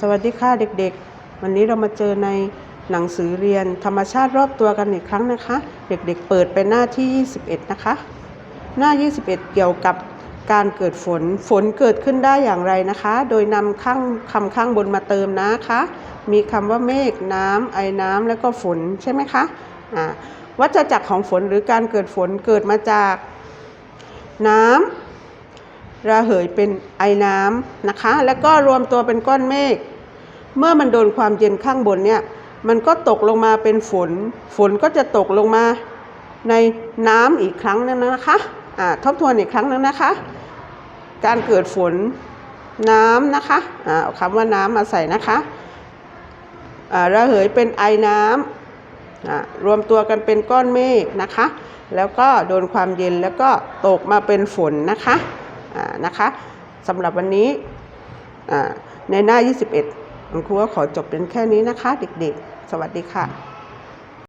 สวัสดีค่ะเด็กๆ วันนี้เรามาเจอในหนังสือเรียนธรรมชาติรอบตัวกันอีกครั้งนะคะ เด็กๆ เปิดไปหน้าที่ 21 นะคะ หน้า 21 เกี่ยวกับการเกิดฝน ฝนเกิดขึ้นได้อย่างไรนะคะ โดยนำข้างคำข้างบนมาเติมนะคะ มีคำว่าเมฆน้ำไอ้น้ำแล้วก็ฝนใช่ไหมคะอ่าวัฏจักรของฝนหรือการเกิดฝนเกิดมาจากน้ำ ระเหยเป็นไอน้ำนะคะ แล้วก็รวมตัวเป็นก้อนเมฆ เมื่อมันโดนความเย็นข้างบนเนี่ยมันก็ตกลงมาเป็นฝน ฝนก็จะตกลงมาในน้ำอีกครั้งหนึงนะคะอ่าทบทวนอีกครั้งหนึงนะคะ การเกิดฝนน้ำนะคะอ่าเอาคำว่าน้ำมาใส่นะคะอ่าระเหยเป็นไอน้ำอ่ารวมตัวกันเป็นก้อนเมฆนะคะ แล้วก็โดนความเย็นแล้วก็ตกมาเป็นฝนนะคะ นะคะสำหรับวันนี้ในหน้า 21คุณครูก็ขอจบเป็นแค่นี้นะคะ เด็กๆ สวัสดีค่ะ